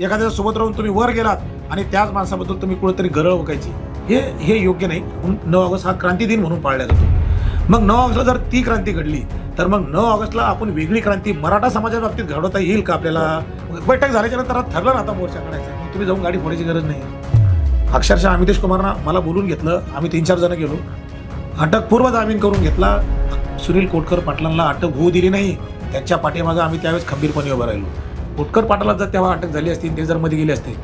एखाद्या सोबत राहून तुम्ही वर गेलात आणि त्याच माणसाबद्दल तुम्ही कुठेतरी गरळ ओकायची. हे हे योग्य नाही. म्हणून नऊ ऑगस्ट हा क्रांती दिन म्हणून पाळला जातो. मग नऊ ऑगस्टला जर ती क्रांती घडली तर मग नऊ ऑगस्टला आपण वेगळी क्रांती मराठा समाजाच्या बाबतीत घडवता येईल का आपल्याला? बैठक झाल्याच्यानंतर ठरलं ना आता मोर्चा काढायचा. मग तुम्ही जाऊन गाडी फोडायची गरज नाही. अक्षरशः अमितेश कुमारना मला बोलून घेतलं. आम्ही तीन चार जण गेलो. अटकपूर्व जामीन करून घेतला. सुनील कोटकर पाटलांना अटक होऊ दिली नाही. त्यांच्या पाठीमागं आम्ही त्यावेळेस खंबीरपणे उभं राहिलो. कोटकर पाटलाला जर तेव्हा अटक झाली असती ते जर मध्ये गेले असते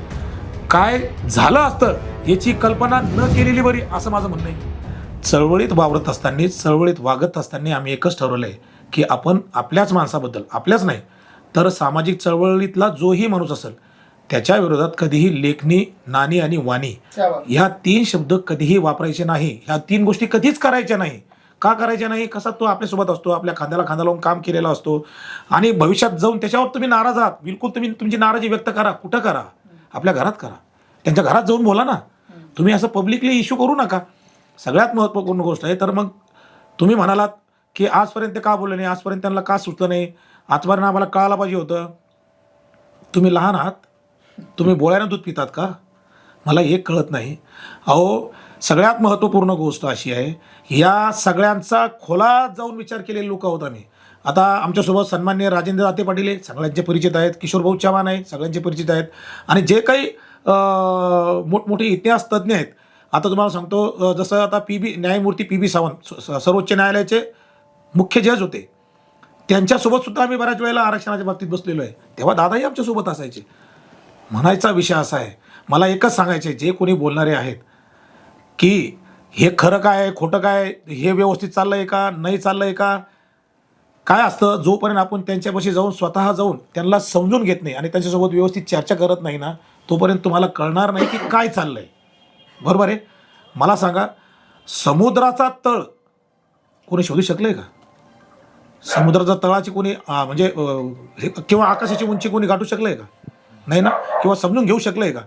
काय झालं असतं याची कल्पना न केलेली बरी असं माझं म्हणणं आहे. चळवळीत वावरत असताना चळवळीत वागत असताना आम्ही एकच ठरवलं आहे की आपण आपल्याच माणसाबद्दल आपल्याच नाही तर सामाजिक चळवळीतला जोही माणूस असेल त्याच्या विरोधात कधीही लेखणी नाणी आणि वाणी ह्या तीन शब्द कधीही वापरायचे नाही ह्या तीन गोष्टी कधीच करायच्या नाही. का करायच्या नाही? कसा तो आपल्यासोबत असतो? आपल्या खांद्याला खांदा लावून काम केलेला असतो. आणि भविष्यात जाऊन त्याच्यावर तुम्ही नाराज आहात. बिलकुल तुम्ही तुमची नाराजी व्यक्त करा. कुठं करा? आपल्या घरात करा. त्यांच्या घरात जाऊन बोला ना. तुम्ही असं पब्लिकली इश्यू करू नका. सगळ्यात महत्त्वपूर्ण गोष्ट आहे तर मग तुम्ही म्हणालात की आजपर्यंत का बोललं नाही? आजपर्यंत त्यांना का सुचलं नाही? आजपर्यंत आम्हाला कळायला पाहिजे होतं. तुम्ही लहान आहात. तुम्ही बोळ्यानं दूध पितात का? मला एक कळत नाही. अहो सगळ्यात महत्त्वपूर्ण गोष्ट अशी आहे या सगळ्यांचा खोलात जाऊन विचार केलेले लोक आहोत आम्ही. आता आमच्यासोबत सन्मान्य राजेंद्र दाते पाटील आहे सगळ्यांचे परिचित आहेत किशोरभाऊ चव्हाण आहे सगळ्यांचे परिचित आहेत. आणि जे काही मोठमोठे इतिहास तज्ज्ञ आहेत आता तुम्हाला सांगतो जसं आता पी बी न्यायमूर्ती पी बी सावंत स- सर्वोच्च न्यायालयाचे मुख्य जज होते. त्यांच्यासोबत सुद्धा आम्ही बऱ्याच वेळेला आरक्षणाच्या बाबतीत बसलेलो आहे. तेव्हा दादाही आमच्यासोबत असायचे. म्हणायचा विषय असा आहे मला एकच सांगायचं आहे जे कोणी बोलणारे आहेत की हे खरं काय आहे खोटं काय हे व्यवस्थित चाललं आहे का नाही चाललं आहे का? काय असतं? जोपर्यंत आपण त्यांच्यापाशी जाऊन स्वतः जाऊन त्यांना समजून घेत नाही आणि त्यांच्यासोबत व्यवस्थित चर्चा करत नाही ना तोपर्यंत तुम्हाला कळणार नाही की काय चाललं आहे बरोबर आहे? मला सांगा समुद्राचा तळ कोणी शोधू शकलं आहे का? समुद्राच्या तळाची कोणी म्हणजे हे- किंवा आकाशाची उंची कोणी गाठू शकलं आहे का? नाही ना? किंवा समजून घेऊ शकलं आहे का?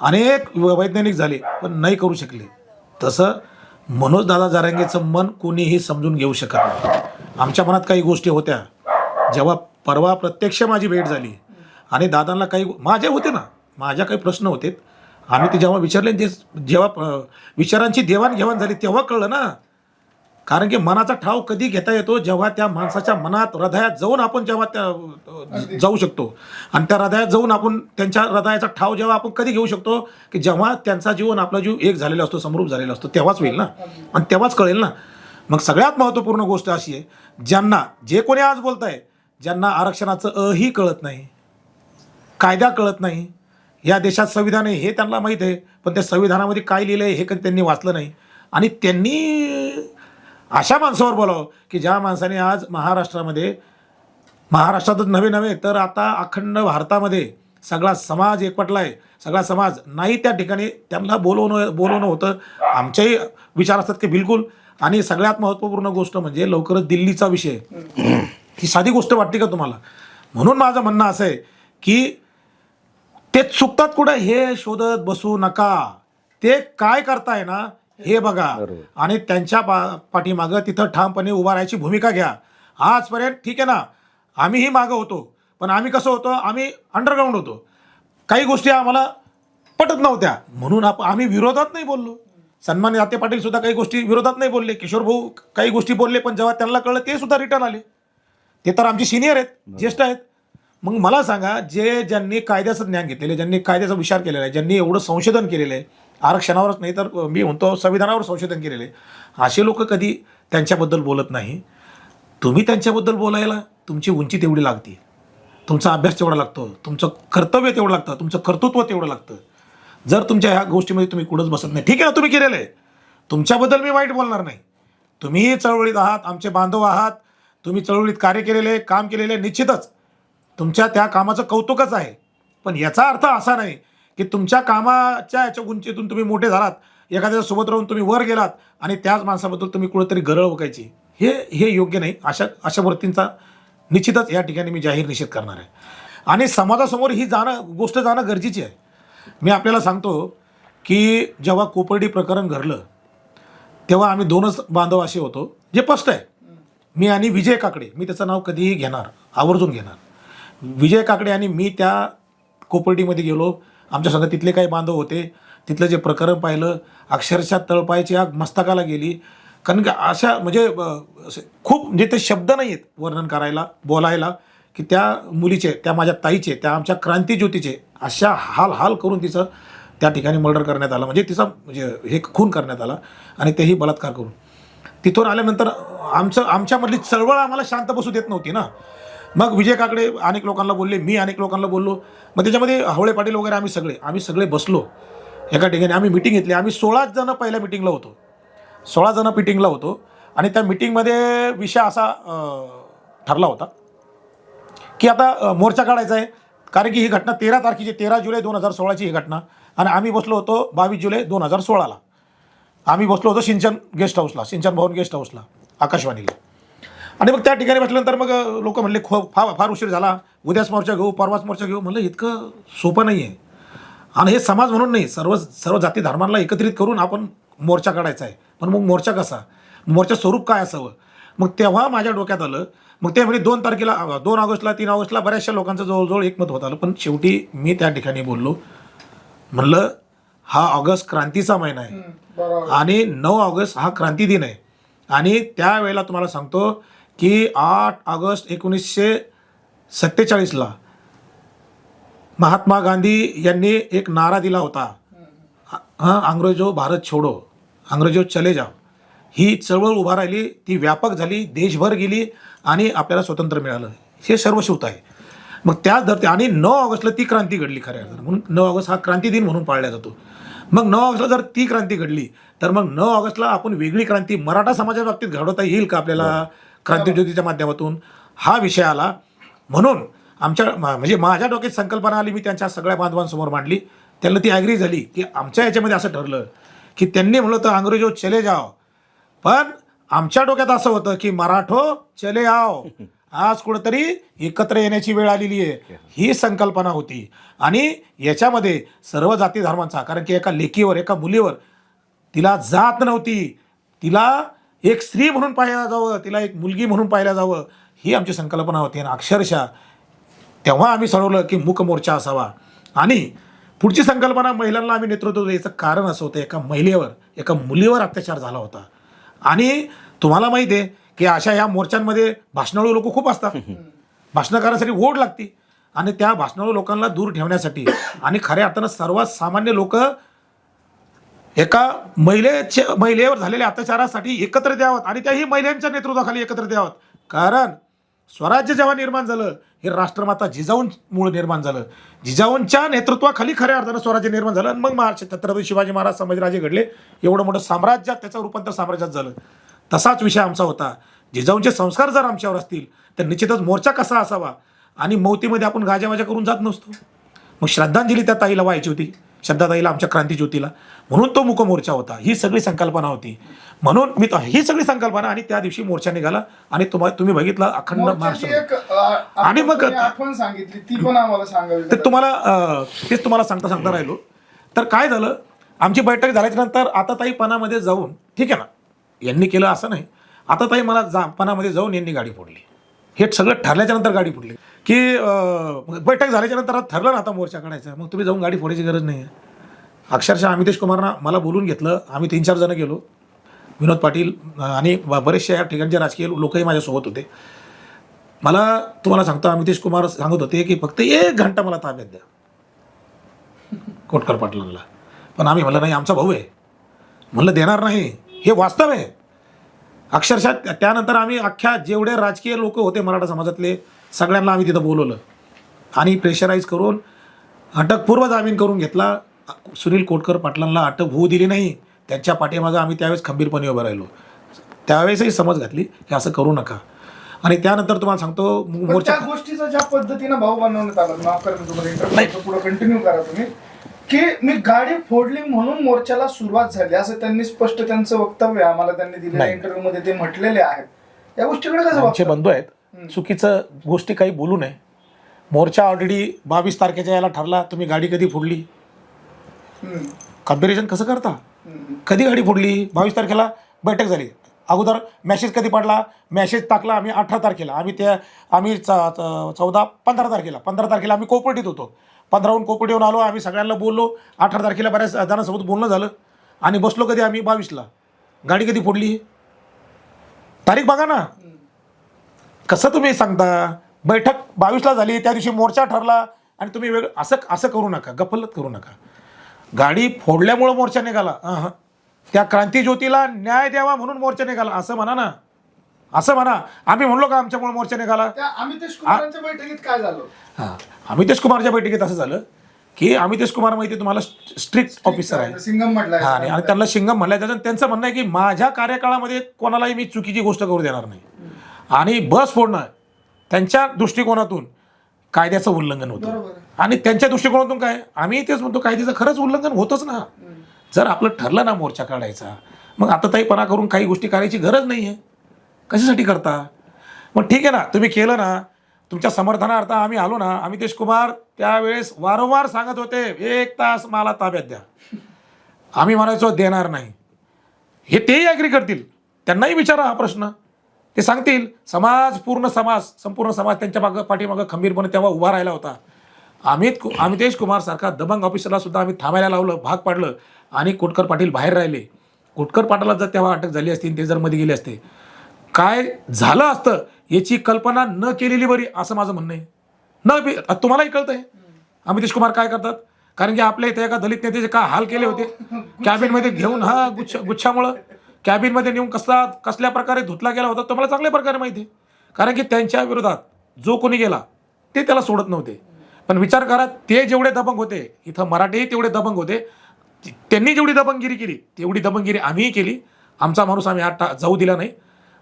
अनेक वैज्ञानिक झाले पण नाही करू शकले. तसं मनोज दादा जारांगेचं मन कोणीही समजून घेऊ शकत नाही. आमच्या मनात काही गोष्टी होत्या. जेव्हा परवा प्रत्यक्ष माझी भेट झाली आणि दादांना काही माझे होते ना माझ्या काही प्रश्न होते. आम्ही ते जेव्हा विचारले ते जेव्हा विचारांची देवाणघेवाण झाली तेव्हा कळलं ना. कारण की मनाचा ठाव कधी घेता येतो जेव्हा त्या माणसाच्या मनात हृदयात जाऊन आपण जेव्हा त्या जाऊ शकतो. आणि त्या हृदयात जाऊन आपण त्यांच्या हृदयाचा ठाव जेव्हा आपण कधी घेऊ शकतो की जेव्हा त्यांचा जीवन आपला जीव एक झालेला असतो समरूप झालेला असतो तेव्हाच होईल ना. आणि तेव्हाच कळेल ना. मग सगळ्यात महत्त्वपूर्ण गोष्ट अशी आहे ज्यांना जे कोणी आज बोलत आहे ज्यांना आरक्षणाचं अही कळत नाही कायदा कळत नाही या देशात संविधान आहे हे त्यांना माहीत आहे पण त्या संविधानामध्ये काय लिहिलं आहे हे कधी त्यांनी वाचलं नाही. आणि त्यांनी अशा माणसावर बोलावं की ज्या माणसाने आज महाराष्ट्रामध्ये महाराष्ट्रातच नव्हे नव्हे तर आता अखंड भारतामध्ये सगळा समाज एकवटला आहे सगळा समाज नाही त्या ठिकाणी त्यांना बोलवणं बोलवणं होतं. आमचेही विचार असतात की बिलकुल. आणि सगळ्यात महत्त्वपूर्ण गोष्ट म्हणजे लवकरच दिल्लीचा विषय. ही साधी गोष्ट वाटते का तुम्हाला? म्हणून माझं म्हणणं असं आहे की ते चुकतात कुठं? हे शोधत बसू नका. ते काय करताय ना हे बघा. आणि त्यांच्या पा पाठीमागं तिथं ठामपणे उभा राहायची भूमिका घ्या. आजपर्यंत ठीक आहे ना? आम्हीही मागं होतो. पण आम्ही कसं होतो? आम्ही अंडरग्राऊंड होतो. काही गोष्टी आम्हाला पटत नव्हत्या. म्हणून आप आम्ही विरोधात नाही बोललो. सन्मान्य आते पाटील सुद्धा काही गोष्टी विरोधात नाही बोलले. किशोर भाऊ काही गोष्टी बोलले पण जेव्हा त्यांना कळलं ते सुद्धा रिटर्न आले. ते तर आमचे सिनियर आहेत ज्येष्ठ आहेत. मग मला सांगा जे ज्यांनी कायद्याचं ज्ञान घेतलेलं आहे ज्यांनी कायद्याचा विचार केलेला आहे ज्यांनी एवढं संशोधन केलेलं आहे आरक्षणावरच नाही तर मी म्हणतो संविधानावर संशोधन केलेले असे लोक कधी त्यांच्याबद्दल बोलत नाही. तुम्ही त्यांच्याबद्दल बोलायला तुमची उंची तेवढी लागते. तुमचा अभ्यास तेवढा लागतो. तुमचं कर्तव्य तेवढं लागतं. तुमचं कर्तृत्व तेवढं लागतं. जर तुमच्या ह्या गोष्टीमध्ये तुम्ही कुठंच बसत नाही. ठीक आहे ना तुम्ही केलेलं आहे. तुमच्याबद्दल मी वाईट बोलणार नाही. तुम्हीही चळवळीत आहात आमचे बांधव आहात. तुम्ही चळवळीत कार्य केलेले काम केलेले निश्चितच. तुमच्या त्या कामाचं कौतुकच आहे. पण याचा अर्थ असा नाही की तुमच्या कामाच्या याच्या गुंचीतून तुम्ही मोठे झालात एखाद्या सोबत राहून तुम्ही वर गेलात आणि त्याच माणसाबद्दल तुम्ही कुठेतरी गरळ ओकायची हे हे योग्य नाही. अशा अशा वृत्तींचा निश्चितच या ठिकाणी मी जाहीर निषेध करणार आहे. आणि समाजासमोर ही जाणं गोष्ट जाणं गरजेची आहे. मी आपल्याला सांगतो की जेव्हा कोपर्डी प्रकरण घडलं तेव्हा आम्ही दोनच बांधव असे होतो जे स्पष्ट आहे. मी आणि विजय काकडे. मी त्याचं नाव कधीही घेणार आवर्जून घेणार. विजय काकडे आणि मी त्या कोपर्डीमध्ये गेलो आमच्या संघ तिथले काही बांधव होते. तिथलं जे प्रकरण पाहिलं अक्षरशः तळपायची आग मस्तकाला गेली. कारण की अशा म्हणजे खूप म्हणजे ते शब्द नाही आहेत वर्णन करायला बोलायला की त्या मुलीचे त्या माझ्या ताईचे त्या आमच्या क्रांतीज्योतीचे अशा हाल हाल करून तिचं त्या ठिकाणी मर्डर करण्यात आलं. म्हणजे तिचा म्हणजे हे खून करण्यात आला आणि तेही बलात्कार करून. तिथून आल्यानंतर आमचं आमच्यामधली चळवळ आम्हाला शांत बसू देत नव्हती ना. मग विजय काकडे अनेक लोकांना बोलले मी अनेक लोकांना बोललो. मग त्याच्यामध्ये हवळे पाटील वगैरे आम्ही सगळे आम्ही सगळे बसलो. एका ठिकाणी आम्ही मिटिंग घेतली. आम्ही सोळाच जण पहिल्या मिटिंगला होतो. सोळा जण मिटिंगला होतो. आणि त्या मिटिंगमध्ये विषय असा ठरला होता की आता मोर्चा काढायचा आहे. कारण की ही घटना तेरा तारखेची तेरा जुलै दोन हजार सोळाची ही घटना. आणि आम्ही बसलो होतो बावीस जुलै दोन हजार सोळाला. आम्ही बसलो होतो सिंचन गेस्ट हाऊसला सिंचन भवन गेस्ट हाऊसला आकाशवाणीला. आणि मग त्या ठिकाणी बसल्यानंतर मग लोक म्हणले खो फार फार उशीर झाला. उद्याच मोर्चा घेऊ परवाच मोर्चा घेऊ. म्हणलं इतकं सोपं नाही आहे आणि हे समाज म्हणून नाही सर्व सर्व जाती धर्मांना एकत्रित करून आपण मोर्चा काढायचा आहे. पण मग मोर्चा कसा? मोर्चा स्वरूप काय असावं? मग तेव्हा माझ्या डोक्यात आलं. मग ते म्हणजे दोन तारखेला दोन ऑगस्टला तीन ऑगस्टला बऱ्याचशा लोकांचं जवळजवळ एकमत होत आलं. पण शेवटी मी त्या ठिकाणी बोललो. म्हणलं हा ऑगस्ट क्रांतीचा महिना आहे. आणि नऊ ऑगस्ट हा क्रांती दिन आहे. आणि त्यावेळेला तुम्हाला सांगतो की आठ ऑगस्ट एकोणीसशे सत्तेचाळीसला महात्मा गांधी यांनी एक नारा दिला होता. हां अंग्रेजो भारत छोडो अंग्रेजो चले जाओ. ही चळवळ उभा राहिली ती व्यापक झाली देशभर गेली आणि आपल्याला स्वतंत्र मिळालं. हे सर्वश्रुत आहे. मग त्याच धरते आणि नऊ ऑगस्टला ती क्रांती घडली खऱ्या अर्थानं. म्हणून नऊ ऑगस्ट हा क्रांती दिन म्हणून पाळला जातो. मग नऊ ऑगस्टला जर ती क्रांती घडली तर मग नऊ ऑगस्टला आपण वेगळी क्रांती मराठा समाजाच्या बाबतीत घडवता येईल का आपल्याला? क्रांतीज्योतीच्या माध्यमातून हा विषय आला. म्हणून आमच्या म्हणजे माझ्या डोक्यात संकल्पना आली मी त्यांच्या सगळ्या बांधवांसमोर मांडली. त्यांना ती ॲग्री झाली की आमच्या याच्यामध्ये असं ठरलं की त्यांनी म्हणलं तर अंग्रेजो चले जाओ. पण आमच्या डोक्यात असं होतं की मराठो चले आओ. आज कुठंतरी एकत्र येण्याची वेळ आलेली आहे. ही संकल्पना होती. आणि याच्यामध्ये सर्व जाती धर्मांचा कारण की एका लेकीवर एका मुलीवर तिला जात नव्हती. तिला एक स्त्री म्हणून पाहिलं जावं तिला एक मुलगी म्हणून पाहिलं जावं ही आमची संकल्पना होती. आणि अक्षरशः तेव्हा आम्ही ठरवलं की मूक मोर्चा असावा. आणि पुढची संकल्पना महिलांना आम्ही नेतृत्व द्यायचं कारण असं होतं. एका महिलेवर एका मुलीवर अत्याचार झाला होता. आणि तुम्हाला माहिती आहे की अशा ह्या मोर्चांमध्ये भाषणाळू लोक खूप असतात. भाषणकारासाठी करण्यासाठी ओढ लागते. आणि त्या भाषणाळू लोकांना दूर ठेवण्यासाठी आणि खऱ्या अर्थानं सर्वात सामान्य लोक एका महिलेच्या महिलेवर झालेल्या अत्याचारासाठी एकत्र द्यावत आणि त्याही महिलांच्या नेतृत्वाखाली एकत्र द्यावत कारण स्वराज्य जेव्हा निर्माण झालं हे राष्ट्रमाता जिजाऊंमुळे निर्माण झालं. जिजाऊंच्या नेतृत्वाखाली खऱ्या अर्थानं स्वराज्य निर्माण झालं आणि मग महाराष्ट्र छत्रपती शिवाजी महाराज संभाजीराजे घडले. एवढं मोठं साम्राज्यात त्याचं रूपांतर साम्राज्यात झालं. तसाच विषय आमचा होता. जिजाऊंचे संस्कार जर आमच्यावर असतील तर निश्चितच मोर्चा कसा असावा? आणि मौतीमध्ये आपण गाजावाजा करून जात नसतो. मग श्रद्धांजली त्या ताईला व्हायची होती. श्रद्धाताईला आमच्या क्रांती ज्योतीला. म्हणून तो मुक मोर्चा होता. ही सगळी संकल्पना होती. म्हणून मी ही सगळी संकल्पना आणि त्या दिवशी मोर्चा निघाला आणि तुम्हा तुम्ही बघितलं अखंड महाराष्ट्र. आणि मग- सांगितली ती पण आम्हाला सांगावी तर. तुम्हाला तेच तुम्हाला सांगता सांगता राहिलो. तर काय झालं? आमची बैठक झाल्याच्यानंतर आता ताई पणामध्ये जाऊन ठीक आहे ना? यांनी केलं असं नाही. आता ताई मला जा पणामध्ये जाऊन यांनी गाडी फोडली. हे सगळं ठरल्याच्या नंतर गाडी फोडली. की बैठक झाल्याच्यानंतर ठरलं ना आता मोर्चा काढायचा. मग तुम्ही जाऊन गाडी फोडायची गरज नाही. आहे अक्षरशः अमितेश कुमारना मला बोलून घेतलं. आम्ही तीन चार जण गेलो. विनोद पाटील आणि बरेचशा या ठिकाणचे राजकीय लोकही माझ्यासोबत होते. मला तुम्हाला सांगतो अमितेश कुमार सांगत होते की फक्त एक घंटा मला ताब्यात द्या. कोटकर पाटलांना. पण आम्ही म्हणलं नाही आमचा भाऊ आहे. म्हणलं देणार नाही. हे वास्तव आहे. अक्षरशः त्या- त्यानंतर आम्ही अख्ख्या जेवढे राजकीय लोक होते मराठा समाजातले सगळ्यांना आम्ही तिथं बोलवलं. आणि प्रेशराईज करून अटकपूर्व जामीन करून घेतला. सुनील कोटकर पाटलांना अटक होऊ दिली नाही त्यांच्या पाठीमागं आम्ही त्यावेळेस खंबीरपणे उभं राहिलो. त्यावेळेसही समज घातली की असं करू नका. आणि त्यानंतर तुम्हाला सांगतो मोर्चा गोष्टीचा ज्या पद्धतीनं भाऊ बनवण्यात आला माफ करा तुम्हाला पुढे कंटिन्यू करा तुम्ही की मी गाडी फोडली म्हणून मोर्चाला सुरुवात झाली असं त्यांनी स्पष्ट त्यांचं वक्तव्य आम्हाला त्यांनी दिलेल्या. इंटरव्ह्यू मध्ये ते म्हटलेले आहेत. या गोष्टीकडे कसं? बंधू आहेत चुकीचं गोष्टी काही बोलू नये. मोर्चा ऑलरेडी बावीस तारखेच्या याला ठरला तुम्ही गाडी कधी फोडली? कंपॅरिझन कसं करता. कधी गाडी फोडली? बावीस तारखेला बैठक झाली. अगोदर मॅसेज कधी पडला? मॅसेज टाकला आम्ही अठरा तारखेला. आम्ही त्या आम्ही चौदा पंधरा तारखेला. पंधरा तारखेला आम्ही कोपर्टीत होतो. पंधराहून कोपट येऊन आलो आम्ही सगळ्यांना बोललो. अठरा तारखेला बऱ्याच जणांसोबत बोलणं झालं. आणि बसलो कधी आम्ही? बावीसला. गाडी कधी फोडली? तारीख बघा ना. कसं तुम्ही सांगता? बैठक बावीसला झाली त्या दिवशी मोर्चा ठरला. आणि तुम्ही वेगळं असं असं करू नका. गफलत करू नका. गाडी फोडल्यामुळं मोर्चा निघाला. त्या क्रांती ज्योतीला न्याय द्यावा म्हणून मोर्चा निघाला. असं म्हणा ना. असं म्हणा. आम्ही म्हणलो का आमच्यामुळे मोर्चा निघाला? त्या अमितेश कुमारांच्या बैठकीत काय झालं? हां. अमितेश कुमारच्या बैठकीत असं झालं की अमितेश कुमार माहिती तुम्हाला स्ट्रिक्ट ऑफिसर आहे. सिंगम हा आणि म्हटलं त्यांना शिंगम म्हणलं त्याचं त्यांचं म्हणणं आहे की माझ्या कार्यकाळामध्ये कोणालाही मी चुकीची गोष्ट करू देणार नाही. आणि बस फोडणं त्यांच्या दृष्टिकोनातून कायद्याचं उल्लंघन होतं. आणि त्यांच्या दृष्टिकोनातून काय? आम्ही तेच म्हणतो कायद्याचं खरंच उल्लंघन होतच ना. जर आपलं ठरलं ना मोर्चा काढायचा मग आता ताईपणा करून काही गोष्टी करायची गरज नाही आहे कशासाठी करता? मग ठीक आहे ना तुम्ही केलं ना तुमच्या समर्थनार्थ आम्ही आलो ना अमितेश कुमार त्यावेळेस वारंवार सांगत होते एक तास मला ताब्यात द्या. आम्ही म्हणायचो देणार नाही. हे तेही ॲग्री करतील. त्यांनाही विचारा हा प्रश्न. ते सांगतील समाज पूर्ण समाज संपूर्ण समाज त्यांच्या मागं पाठीमागं खंबीरपणे तेव्हा उभा राहिला होता. अमित कु अमितेश कुमार सारखा दबंग ऑफिसरला सुद्धा आम्ही थांबायला लावलं भाग पाडलं आणि कोटकर पाटील बाहेर राहिले. कोटकर पाटलाला जर तेव्हा अटक झाली असती ते जर मध्ये गेले असते काय झालं असतं याची कल्पना न केलेली बरी असं माझं म्हणणं आहे. न तुम्हालाही कळतंय. अमितेश कुमार काय करतात? कारण की आपल्या इथे एका दलित नेत्याचे काय हाल केले होते? कॅबिनमध्ये घेऊन हा गुच्छ गुच्छामुळं कॅबिनमध्ये नेऊन कसा कसल्या प्रकारे धुतला गेला होता तुम्हाला चांगल्या प्रकारे माहिती आहे. कारण की त्यांच्या विरोधात जो कोणी गेला ते त्याला सोडत नव्हते. पण विचार करा ते जेवढे दबंग होते इथं मराठीही तेवढे दबंग होते त्यांनी जेवढी दबंगगिरी केली तेवढी दबंगगिरी आम्हीही केली. आमचा माणूस आम्ही आठ जाऊ दिला नाही.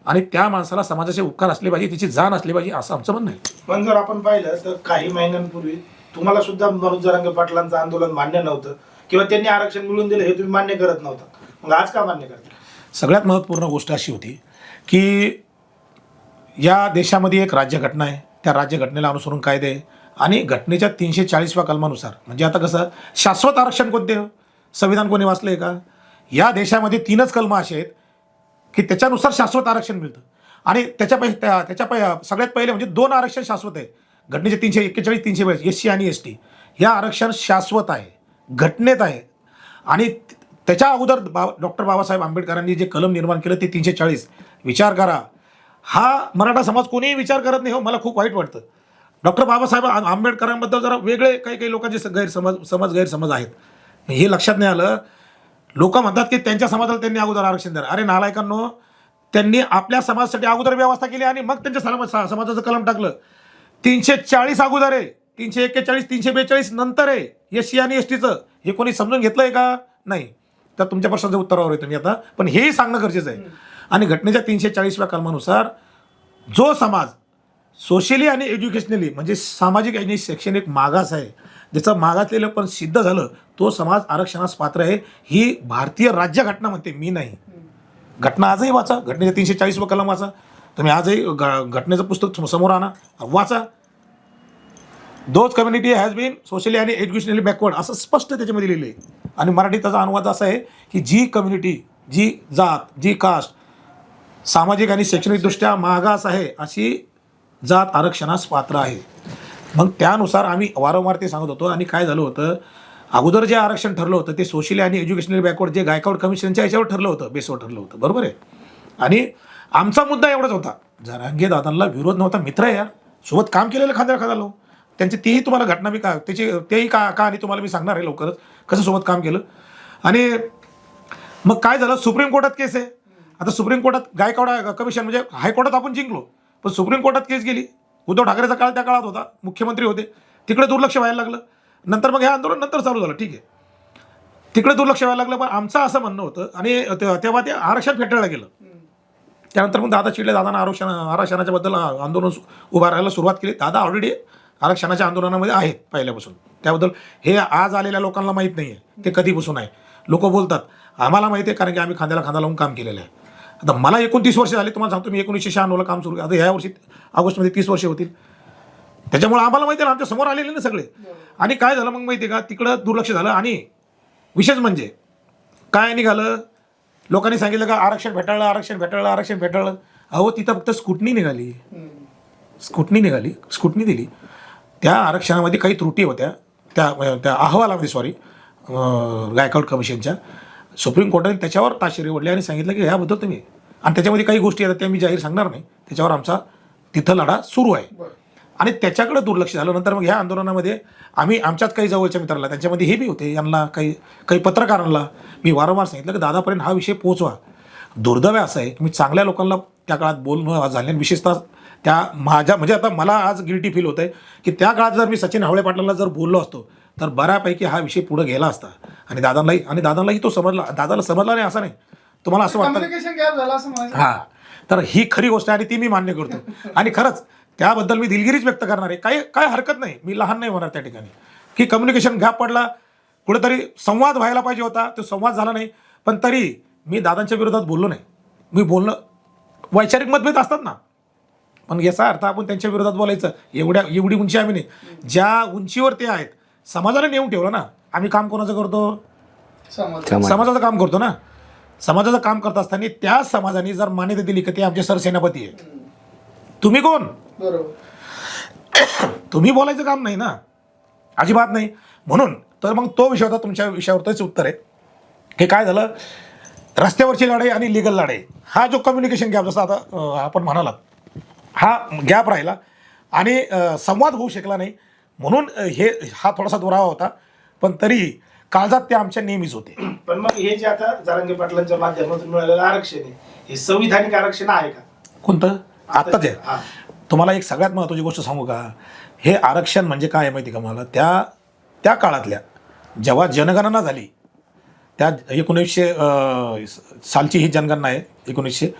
आणि त्या माणसाला समाजाचे उपकार असले पाहिजे त्याची जाण असली पाहिजे असं आमचं म्हणणं आहे. पण जर आपण पाहिलं तर काही महिन्यांपूर्वी तुम्हाला सुद्धा मनोज जरांगे पाटलांचं आंदोलन मान्य नव्हतं. किंवा त्यांनी आरक्षण मिळवून दिलं हे तुम्ही मान्य करत नव्हता. मग आज का मान्य करता? सगळ्यात महत्त्वपूर्ण गोष्ट अशी होती की या देशामध्ये एक राज्यघटना आहे. त्या राज्यघटनेला अनुसरून कायदे आणि घटनेच्या तीनशे चाळीसव्या कलमानुसार म्हणजे आता कसं शाश्वत आरक्षण कोणते हो? संविधान कोणी वाचलं आहे का? या देशामध्ये तीनच कलमं असे आहेत की त्याच्यानुसार शाश्वत आरक्षण मिळतं. आणि त्याच्या पै त्या त्याच्या पै सगळ्यात पहिले म्हणजे दोन आरक्षण शाश्वत आहे. घटनेचे तीनशे एक्केचाळीस तीनशे एस सी आणि एस टी या आरक्षण शाश्वत आहे घटनेत आहे. आणि त्याच्या अगोदर बा डॉक्टर बाबासाहेब आंबेडकरांनी जे कलम निर्माण केलं ते तीनशे चाळीस. विचार करा. हा मराठा समाज कोणीही विचार करत नाही हो मला खूप वाईट वाटतं. डॉक्टर बाबासाहेब आंबेडकरांबद्दल जरा वेगळे काही काही लोकांचे गैरसमज समज गैरसमज आहेत. हे लक्षात नाही आलं. लोक म्हणतात की त्यांच्या समाजाला त्यांनी अगोदर आरक्षण द्या अरे नालायकांनो त्यांनी आपल्या समाजासाठी अगोदर व्यवस्था केली आणि मग त्यांच्या समाज समाजाचं कलम टाकलं. तीनशे चाळीस अगोदर आहे. तीनशे एक्केचाळीस तीनशे बेचाळीस नंतर आहे. एस सी आणि एस टीचं. हे कोणी समजून घेतलं आहे का? नाही. तर तुमच्या प्रश्नाच्या उत्तरावर आहे तुम्ही आता. पण हेही सांगणं गरजेचं आहे. आणि घटनेच्या तीनशे चाळीसव्या कलमानुसार जो समाज सोशली आणि एज्युकेशनली म्हणजे सामाजिक आणि शैक्षणिक मागास आहे ज्याचं मागासलेलं पण सिद्ध झालं तो समाज आरक्षणास पात्र आहे ही भारतीय राज्यघटना म्हणते मी नाही. घटना आजही वाचा घटनेच्या तीनशे चाळीस व कलम वाचा. तुम्ही आजही घटनेचं पुस्तक समोर आणा वाचा. Those community has been socially आणि एज्युकेशनली बॅकवर्ड असं स्पष्ट त्याच्यामध्ये लिहिलं आहे. आणि मराठीत त्याचा अनुवाद असा आहे की जी कम्युनिटी जी जात जी कास्ट सामाजिक आणि शैक्षणिकदृष्ट्या मागास आहे अशी जात आरक्षणास पात्र आहे. मग त्यानुसार आम्ही वारंवार ते सांगत होतो आणि काय झालं होतं? अगोदर जे आरक्षण ठरलं होतं ते सोशली आणि एज्युकेशनल बॅकवर्ड जे गायकवाड कमिशनच्या याच्यावर ठरलं होतं बेसवर ठरलं होतं. बरोबर आहे? आणि आमचा मुद्दा एवढाच होता. जरांगे दादांना विरोध नव्हता. मित्र आहे यार. सोबत काम केलेलं खाद्या खादा लावून. त्यांची तीही तुम्हाला घटना मी का त्याची तेही का का आणि तुम्हाला मी सांगणार आहे लवकरच कसं सोबत काम केलं. आणि मग काय झालं? सुप्रीम कोर्टात केस आहे. आता सुप्रीम कोर्टात गायकवाडा कमिशन म्हणजे हायकोर्टात आपण जिंकलो. पण सुप्रीम कोर्टात केस गेली. उद्धव ठाकरेचा काळ त्या काळात होता. मुख्यमंत्री होते. तिकडे दुर्लक्ष व्हायला लागलं. नंतर मग हे आंदोलन नंतर चालू झालं. ठीक आहे. तिकडे दुर्लक्ष व्हायला लागलं पण आमचं असं म्हणणं होतं. आणि तेव्हा ते आरक्षण फेटाळलं गेलं. त्यानंतर मग दादा चिडले दादानं आरक्षण आरक्षणाच्या बद्दल आंदोलन उभारायला राहायला सुरुवात केली. दादा ऑलरेडी आरक्षणाच्या आंदोलनामध्ये आहेत पहिल्यापासून. त्याबद्दल हे आज आलेल्या लोकांना माहीत नाही आहे ते कधीपासून आहे? लोक बोलतात आम्हाला माहिती आहे कारण की आम्ही खांद्याला खांदा लावून काम केलेलं आहे. आता मला एकोणतीस वर्ष झाली तुम्हाला सांगतो मी एकोणीसशे शहाण्णवला काम सुरू आता ह्या वर्षी ऑगस्टमध्ये तीस वर्ष होतील. त्याच्यामुळे आम्हाला माहिती आहे ना आमच्यासमोर आलेले ना सगळे. आणि काय झालं मग माहिती आहे का? तिकडं दुर्लक्ष झालं आणि विशेष म्हणजे काय निघालं? लोकांनी सांगितलं का आरक्षण भेटाळलं आरक्षण भेटाळलं आरक्षण भेटाळलं. अहो तिथं फक्त स्कुटनी निघाली. स्कुटनी निघाली स्कुटनी दिली. त्या आरक्षणामध्ये काही त्रुटी होत्या. त्या त्या अहवालामध्ये सॉरी गायकवाड कमिशनच्या. सुप्रीम कोर्टाने त्याच्यावर ताशेरी ओढली आणि सांगितलं की ह्याबद्दल तुम्ही आणि त्याच्यामध्ये काही गोष्टी आहेत त्या मी जाहीर सांगणार नाही. त्याच्यावर आमचा तिथं लढा सुरू आहे. आणि त्याच्याकडे दुर्लक्ष झालं. नंतर मग ह्या आंदोलनामध्ये आम्ही आमच्याच काही जवळच्या मित्राला त्यांच्यामध्ये हे बी होते यांना काही काही पत्रकारांना मी वारंवार सांगितलं की दादापर्यंत हा विषय पोहोचवा. दुर्दैव असं आहे. की मी चांगल्या लोकांना त्या काळात बोलणं झाले आणि विशेषतः त्या माझ्या म्हणजे आता मला आज गिल्टी फील होत आहे की त्या काळात जर मी सचिन हावळे पाटलांना जर बोललो असतो तर बऱ्यापैकी हा विषय पुढे गेला असता. आणि दादांनाही आणि दादांनाही तो समजला दादाला समजला नाही असं नाही. तुम्हाला असं वाटतं? हा. तर ही खरी गोष्ट आहे आणि ती मी मान्य करतो. आणि खरंच त्याबद्दल मी दिलगिरीच व्यक्त करणार आहे. काही काय हरकत नाही. मी लहान नाही होणार त्या ठिकाणी. की कम्युनिकेशन गॅप पडला कुठेतरी संवाद व्हायला पाहिजे होता तो संवाद झाला नाही. पण तरी मी दादांच्या विरोधात बोललो नाही. मी बोलणं वैचारिक मतभेद असतात ना. पण याचा अर्थ आपण त्यांच्या विरोधात बोलायचं. एवढ्या एवढी उंची आम्ही नाही. ज्या उंचीवर ते आहेत समाजाने नेऊन ठेवलं ना आम्ही काम कोणाचं करतो? समज समाज. समाजाचं काम करतो ना. समाजाचं काम करत असताना त्या समाजाने जर मान्यता दिली की ते आमचे सरसेनापती आहे तुम्ही कोण? बरोबर. तुम्ही बोलायचं काम नाही ना. अजिबात नाही. म्हणून तर मग तो विषय होता तुमच्या विषयावर तेच उत्तर आहे. हे काय झालं? रस्त्यावरची लढाई आणि लिगल लढाई. हा जो कम्युनिकेशन गॅप जसा आता आपण म्हणालात हा गॅप राहिला. आणि संवाद होऊ शकला नाही. म्हणून हे हा थोडासा दुरावा होता. पण तरी काळजात ते आमच्या नेहमीच होते. पण मग हे जे आता जारंगे पाटलांच्या माध्यमातून मिळालेलं आरक्षण आहे हे संविधानिक आरक्षण आहे का? कोणतं? आत्ताच आहे. तुम्हाला एक सगळ्यात महत्त्वाची गोष्ट सांगू का? हे आरक्षण म्हणजे काय माहिती का मला? त्या त्या काळातल्या जेव्हा जनगणना झाली त्या एकोणीसशे सालची ही जनगणना आहे एकोणीसशे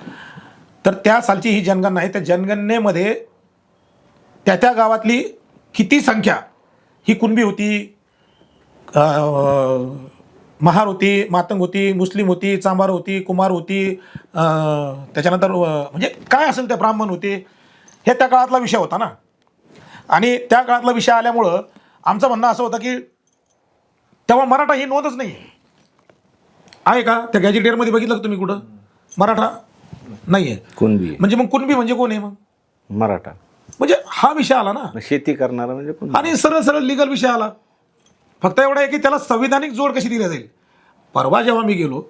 तर त्या सालची ही जनगणना आहे. त्या जनगणनेमध्ये त्या त्या गावातली किती संख्या ही कुणबी होती? महार होती मातंग होती मुस्लिम होती चांभार होती कुमार होती त्याच्यानंतर म्हणजे काय असेल ते ब्राह्मण होते? हे त्या काळातला विषय होता ना. आणि त्या काळातला विषय आल्यामुळं आमचं म्हणणं असं होतं की तेव्हा मराठा ही नोंदच नाही आहे का? त्या गॅजेटियरमध्ये बघितलं का तुम्ही कुठं? मराठा? नाही आहे. कुणबी म्हणजे मग कुणबी म्हणजे कोण आहे मग? मराठा. म्हणजे हा विषय आला ना. शेती करणारा म्हणजे कुणबी? आणि सरळ सरळ लिगल विषय आला. फक्त एवढं आहे की त्याला संविधानिक जोड कशी दिली जाईल? परवा जेव्हा मी गेलो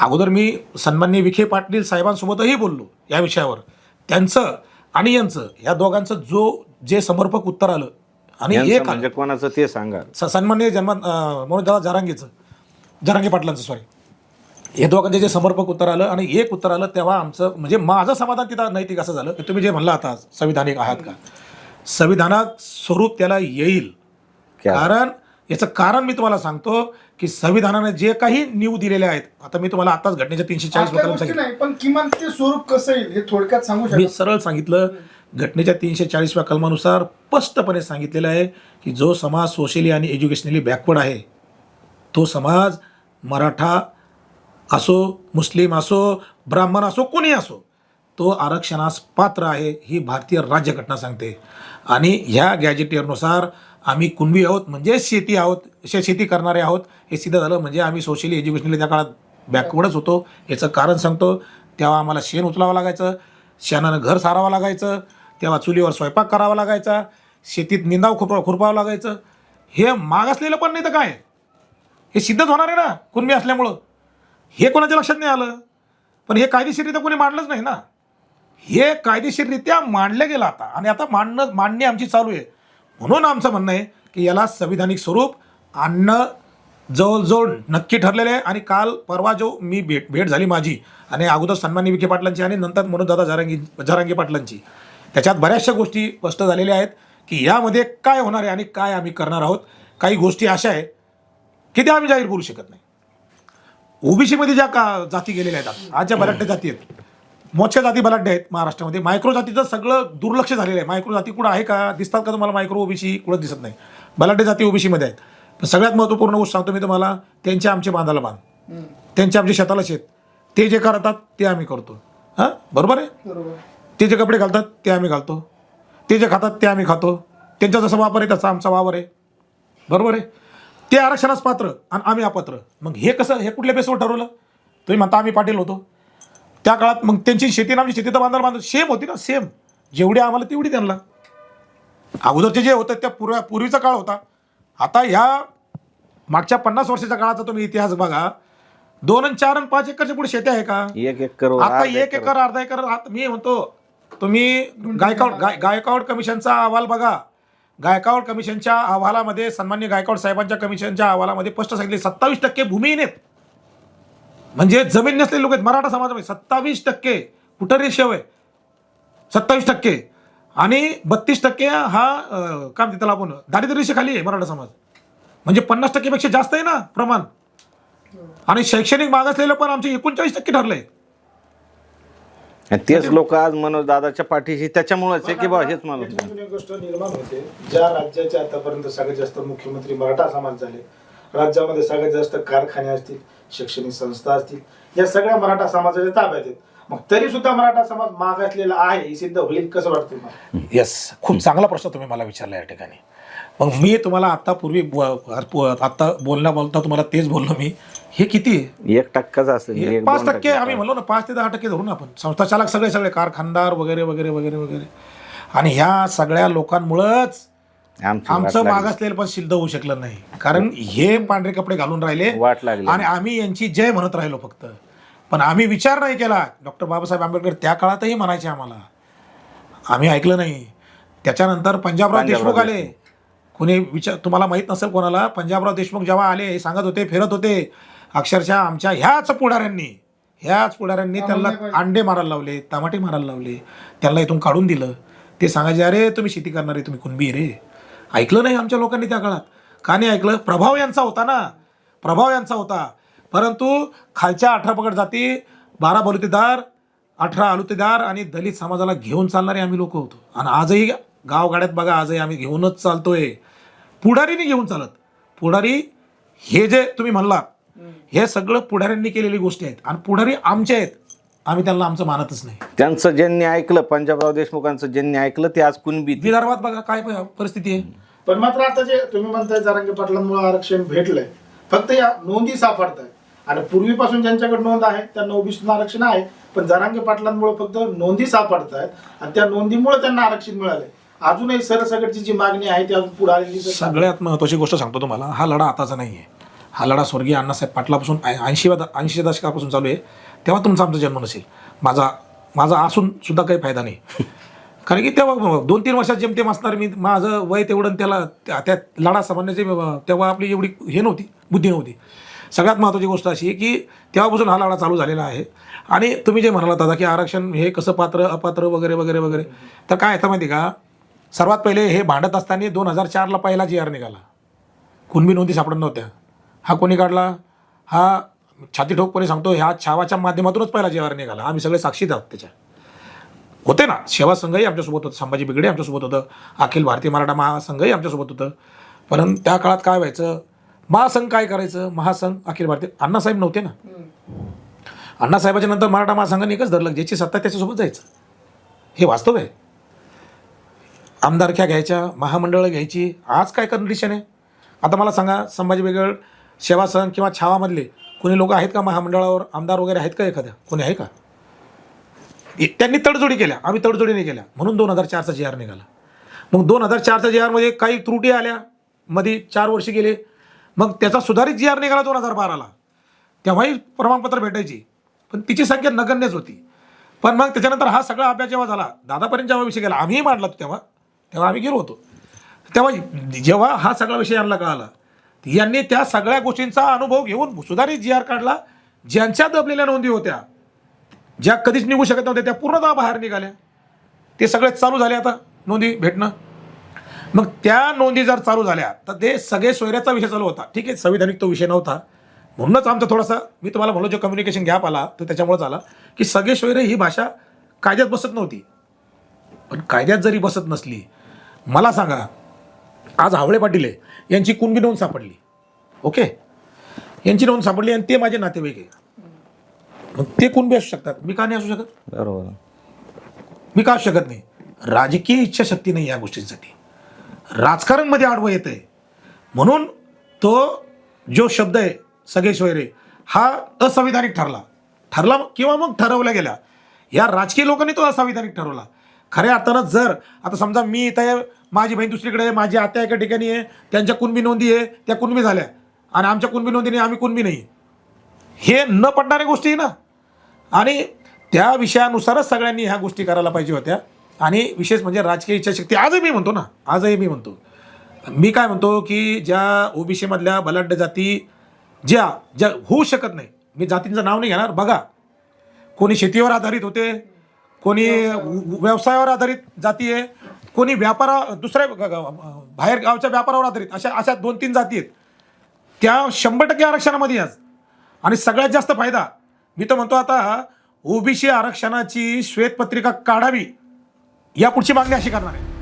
अगोदर मी सन्माननीय विखे पाटील साहेबांसोबतही बोललो या विषयावर. त्यांचं आणि यांचं या दोघांचं जो जे समर्पक उत्तर आलं आणि यांचं एक आलं म्हणजे कोणाचं ते सांगा. स- सन्माननीय जन्म मनोजदादा जरांगेचं. जरांगे पाटलांचं सॉरी हे दोघांचे जे समर्पक उत्तर आलं आणि एक उत्तर आलं तेव्हा आमचं म्हणजे माझं समाधान तिथं नैतिक असं झालं? की तुम्ही जे म्हणला आता संविधानिक आहात का? संविधानात स्वरूप त्याला येईल? कारण याचं कारण मी तुम्हाला सांगतो की संविधानाने जे काही नीव दिलेले आहेत आता मी तुम्हाला आताच घटनेच्या तीनशे चाळीस नाही पण किमान ते स्वरूप कसं येईल हे थोडक्यात सांगू मी सरळ सांगितलं घटनेच्या तीनशे चाळीसव्या कलमानुसार स्पष्टपणे सांगितलेलं आहे की जो समाज सोशली आणि एज्युकेशनली बॅकवर्ड आहे तो समाज मराठा असो मुस्लिम असो ब्राह्मण असो कोणी असो तो आरक्षणास पात्र आहे ही भारतीय राज्यघटना सांगते. आणि ह्या गॅजेटियरनुसार आम्ही कुणबी आहोत म्हणजे शेती आहोत शे शेती करणारे आहोत हे सिद्ध झालं म्हणजे आम्ही सोशली एज्युकेशनली त्या काळात बॅकवर्डच होतो. याचं कारण सांगतो तेव्हा आम्हाला शेण उचलावं लागायचं शेणानं घर सारावं लागायचं तेव्हा चुलीवर स्वयंपाक करावा लागायचा शेतीत निंदाव खुरपा खुरपावं लागायचं. हे मागासलेलं पण नाही तर काय? हे सिद्धच होणार आहे ना कुणबी असल्यामुळं. हे कोणाच्या लक्षात नाही आलं? पण हे कायदेशीररित्या कोणी मांडलंच नाही ना? हे कायदेशीररित्या मांडलं गेलं आता. आणि आता मांडणं मांडणी आमची चालू आहे. म्हणून आमचं म्हणणं आहे की याला संविधानिक स्वरूप आणणं जवळजवळ नक्की ठरलेलं आहे. आणि काल परवा जो मी भेट भेट झाली माझी आणि अगोदर सन्मान्य विखे पाटलांची आणि नंतर मनोजदादा जरांगी जरांगे पाटलांची त्याच्यात बऱ्याचशा गोष्टी स्पष्ट झालेल्या आहेत की यामध्ये काय होणार आहे आणि काय आम्ही करणार आहोत. काही गोष्टी अशा आहे की त्या आम्ही जाहीर करू शकत नाही. ओबीसीमध्ये ज्या का जाती गेलेल्या आहेत आज ज्या बलाढ्य जाती आहेत. मोजक्या जाती बलाढ्य आहेत महाराष्ट्रामध्ये. मायक्रो जातीचं सगळं दुर्लक्ष झालेलं आहे. मायक्रो जाती कुठं आहे का? दिसतात का तुम्हाला मायक्रो ओबीसी? कुठं दिसत नाही. बलाढ्य जाती ओबीसीमध्ये आहेत. पण सगळ्यात महत्त्वपूर्ण गोष्ट सांगतो मी तुम्हाला त्यांचे आमचे बांधाला बांध. त्यांचे आमचे शेताला शेत. ते जे करतात ते आम्ही करतो. हां? बरोबर आहे? ते जे कपडे घालतात ते आम्ही घालतो. ते जे खातात ते आम्ही खातो. त्यांचा जसा वापर आहे तसा आमचा वावर आहे. बरोबर आहे? ते आरक्षणास पात्र आणि आम्ही अपात्र. मग हे कसं हे कुठल्या बेसवर ठरवलं? तुम्ही म्हणता आम्ही पाटील होतो. त्या काळात मग त्यांची शेती आणि आमची शेती तर बांधायला बांधत सेम होती ना सेम जेवढी आम्हाला तेवढी त्यांना. अगोदरचे जे होतं त्या पूर्व पूर्वीचा काळ होता. आता ह्या मागच्या पन्नास वर्षाच्या काळाचा तुम्ही इतिहास बघा. दोन आणि चार आणि पाच एकरच्या पुढे शेती आहे का? एक एक करोड आता एक एकर अर्धा एकर मी म्हणतो तुम्ही गायकवाड गाय- गायकवाड कमिशनचा अहवाल बघा. गायकवाड कमिशनच्या अहवालामध्ये सन्मान्य गायकवाड साहेबांच्या कमिशनच्या अहवालामध्ये स्पष्ट सांगितले सत्तावीस टक्के भूमिहीन आहेत म्हणजे जमीन नसलेले लोक आहेत मराठा समाजामध्ये सत्तावीस टक्के कुठं रेशो आहे. सत्तावीस टक्के. आणि बत्तीस टक्के हा काय म्हणते त्याला आपण दारिद्र्य रेषेखाली आहे मराठा समाज. म्हणजे पन्नास टक्केपेक्षा जास्त आहे ना प्रमाण. आणि शैक्षणिक मागासलेलं पण आमचे एकोणचाळीस टक्के ठरलंय आणि तेच लोक आज मनोज दादाच्या पाठीशी त्याच्यामुळेच आहे की बा हेच मला याच्यातून एक गोष्ट निर्माण होते. ज्या राज्याचे आतापर्यंत सगळ्यात जास्त मुख्यमंत्री मराठा समाज झाले राज्यामध्ये सगळ्यात जास्त कारखाने असतील शैक्षणिक संस्था असतील या सगळ्या मराठा समाजाच्या ताब्यात आहेत. मग तरी सुद्धा मराठा समाज मागासलेला आहे हे सिद्ध होईल कसं वाटतं तुम्हाला? येस खूप चांगला प्रश्न तुम्ही मला विचारला या ठिकाणी. मग मी तुम्हाला आता पूर्वी आता बोलण्या बोलता तुम्हाला तेच बोललो मी. हे किती? आहे एक टक्काच असेल हे एक पाच दोन टक्के आम्ही म्हणलो ना पाच ते दहा टक्के धरून आपण. संस्था चालक सगळे सगळे कारखानदार वगैरे वगैरे वगैरे वगैरे. आणि ह्या सगळ्या लोकांमुळंच आमची आमचं वाट लागली. मागासलेलं पण सिद्ध होऊ शकलं नाही. कारण हे पांढरे कपडे घालून राहिले वाट लागली. आणि आम्ही यांची जय म्हणत राहिलो फक्त. पण आम्ही विचार नाही केला. डॉक्टर बाबासाहेब आंबेडकर त्या काळातही म्हणायचे आम्हाला. आम्ही ऐकलं नाही. त्याच्यानंतर पंजाबराव पंजाबराव देशमुख आले. कोणी विचार तुम्हाला माहीत नसेल कोणाला पंजाबराव देशमुख जेव्हा आले हे सांगत होते फिरत होते अक्षरशः आमच्या ह्याच पुढाऱ्यांनी ह्याच पुढाऱ्यांनी त्यांना अंडे मारायला लावले टमाटे मारायला लावले. त्यांना इथून काढून दिलं. ते सांगायचे अरे तुम्ही शेती करणारे तुम्ही कुणबी रे? ऐकलं नाही आमच्या लोकांनी त्या काळात. का नाही ऐकलं? प्रभाव यांचा होता ना. प्रभाव यांचा होता. परंतु खालच्या अठरा पगड जाती बारा बलुतेदार अठरा आलुतेदार आणि दलित समाजाला घेऊन चालणारे आम्ही लोक होतो. आणि आजही गावगाड्यात बघा आजही आम्ही घेऊनच चालतोय. पुढारीने घेऊन चालत. पुढारी हे जे तुम्ही म्हणला हे सगळं पुढाऱ्यांनी केलेली गोष्टी आहेत. आणि पुढारी आमचे आहेत. आम्ही त्यांना आमचं मानतच नाही. त्यांचं ज्यांनी ऐकलं पंजाबराव देशमुखांचं ज्यांनी ऐकलं ते आज कुणबी विदर्भात बघा काय प- परिस्थिती आहे. पण मात्र आता जे तुम्ही म्हणताय जारांगे पाटलांमुळे आरक्षण भेटलंय. फक्त या नोंदी सापडत आहेत आणि पूर्वीपासून ज्यांच्याकडे नोंद आहे त्यांना ओबीसीतून आरक्षण आहे. पण जरांगे पाटलांमुळे फक्त नोंदी सापडत आहेत आणि त्या नोंदीमुळे त्यांना आरक्षण मिळालंय. अजूनही सरसकटची जी मागणी आहे ती अजून पुढे आलेली सगळ्यात महत्त्वाची गोष्ट सांगतो तुम्हाला हा लढा आताचा नाही आहे हा लढा स्वर्गीय अण्णासाहेब पाटलापासून ऐंशी ऐंशी दशकापासून चालू आहे. तेव्हा तुमचा आमचा जन्म नसेल. माझा माझा असून सुद्धा काही फायदा नाही. कारण की तेव्हा दोन तीन वर्षात जेमतेम असणार मी माझं वय तेवढं त्याला त्या लढा सामान्याचे तेव्हा आपली एवढी हे नव्हती बुद्धी नव्हती. सगळ्यात महत्त्वाची गोष्ट अशी आहे की तेव्हापासून हा लढा चालू झालेला आहे. आणि तुम्ही जे म्हणाला दादा की आरक्षण हे कसं पात्र अपात्र वगैरे वगैरे वगैरे तर काय येतं माहिती का? सर्वात पहिले हे भांडत असताना दोन हजार चारला पहिला जी आर निघाला. कुणबी नोंदी सापडत नव्हत्या. हा कोणी काढला? हा छाती ठोकपणे सांगतो? ह्या छावाच्या माध्यमातूनच पहिला जी आर निघाला. आम्ही सगळे साक्षीत आहोत त्याच्या. होते ना. सेवा संघही आमच्यासोबत होतं. संभाजी बिगडे आमच्यासोबत होतं. अखिल भारतीय मराठा महासंघही आमच्यासोबत होतं. परंतु त्या काळात काय व्हायचं? महासंघ काय करायचं? महासंघ अखिल भारतीय अण्णासाहेब नव्हते ना? अण्णासाहेबाच्या नंतर मराठा महासंघाने एकच धरलं ज्याची सत्ता त्याच्यासोबत जायचं. हे वास्तव आहे. आमदारख्या घ्यायच्या महामंडळं घ्यायची आज काय कंडिशन आहे आता मला सांगा संभाजी बेगळ सेवा संघ किंवा छावामधले कोणी लोक आहेत का महामंडळावर? आमदार वगैरे आहेत का एखाद्या कोणी आहे का? त्यांनी तडजोडी केल्या आम्ही तडजोडी नाही केल्या. म्हणून दोन हजार चारचा जी आर निघाला. मग दोन हजार चारच्या जी आरमध्ये काही त्रुटी आल्या मध्ये चार वर्ष गेले मग त्याचा सुधारित जी आर निघाला दोन हजार बाराला. तेव्हाही प्रमाणपत्र भेटायची. पण तिची संख्या नगण्यच होती. पण मग त्याच्यानंतर हा सगळा अभ्यास जेव्हा झाला दादापर्यंत जेव्हा विषय गेला आम्हीही मांडला तेव्हा. तेव्हा आम्ही गेलो होतो. तेव्हा जेव्हा हा सगळा विषय यांना कळाला यांनी त्या सगळ्या गोष्टींचा अनुभव घेऊन सुधारित जी आर काढला. ज्यांच्या दबलेल्या नोंदी होत्या ज्या कधीच निघू शकत नव्हत्या त्या पूर्णतः बाहेर निघाल्या. ते सगळे चालू झाले आता नोंदी भेटणं. मग त्या नोंदी जर चालू झाल्या तर ते सगळे सोयऱ्याचा विषय चालू होता. ठीक आहे संविधानिक तो विषय नव्हता. म्हणूनच आमचा थोडासा मी तुम्हाला म्हणलो जो कम्युनिकेशन गॅप आला तो त्याच्यामुळेच आला की सगळे सोयरे ही भाषा कायद्यात बसत नव्हती. पण कायद्यात जरी बसत नसली मला सांगा आज हावळे पाटील आहे यांची कुणबी नोंद सापडली? ओके? यांची नोंद सापडली आणि ते माझे नातेवाईक आहे. मग ते कुणबी असू शकतात? मी का नाही असू शकत? बरोबर. मी का असू शकत नाही? राजकीय इच्छाशक्ती नाही या गोष्टींसाठी. राजकारणमध्ये आडवं येतं आहे म्हणून तो जो शब्द आहे सगळे वैरे हा असंविधानिक ठरला. ठरला किंवा मग ठरवला गेला या राजकीय लोकांनी तो असंविधानिक ठरवला. खऱ्या अर्थानं जर आता समजा मी इथं माझी बहीण दुसरीकडे आहे माझी आत्या एका ठिकाणी आहे त्यांच्या कुणबी नोंदी आहे त्या कुणबी झाल्या. आणि आमच्या कुणबी नोंदीने आम्ही कुणबी नाही. हे न पडणाऱ्या गोष्टी आहे ना. आणि त्या विषयानुसारच सगळ्यांनी ह्या गोष्टी करायला पाहिजे होत्या. आणि विशेष म्हणजे राजकीय इच्छाशक्ती आजही मी म्हणतो ना आजही मी म्हणतो. मी काय म्हणतो की ज्या ओबीसीमधल्या बलाढ्य जाती ज्या ज्या होऊ शकत नाही मी जातींचं नाव नाही घेणार बघा. कोणी शेतीवर आधारित होते कोणी व्यवसायावर आधारित जाती आहे कोणी व्यापारा दुसऱ्या बाहेर गावच्या व्यापारावर आधारित अशा अशा दोन तीन जाती आहेत. त्या शंभर टक्के आरक्षणामध्ये आज आणि सगळ्यात जास्त फायदा मी तर म्हणतो आता ओबीसी आरक्षणाची श्वेतपत्रिका काढावी. या पुढची मागणी अशी करणार आहे.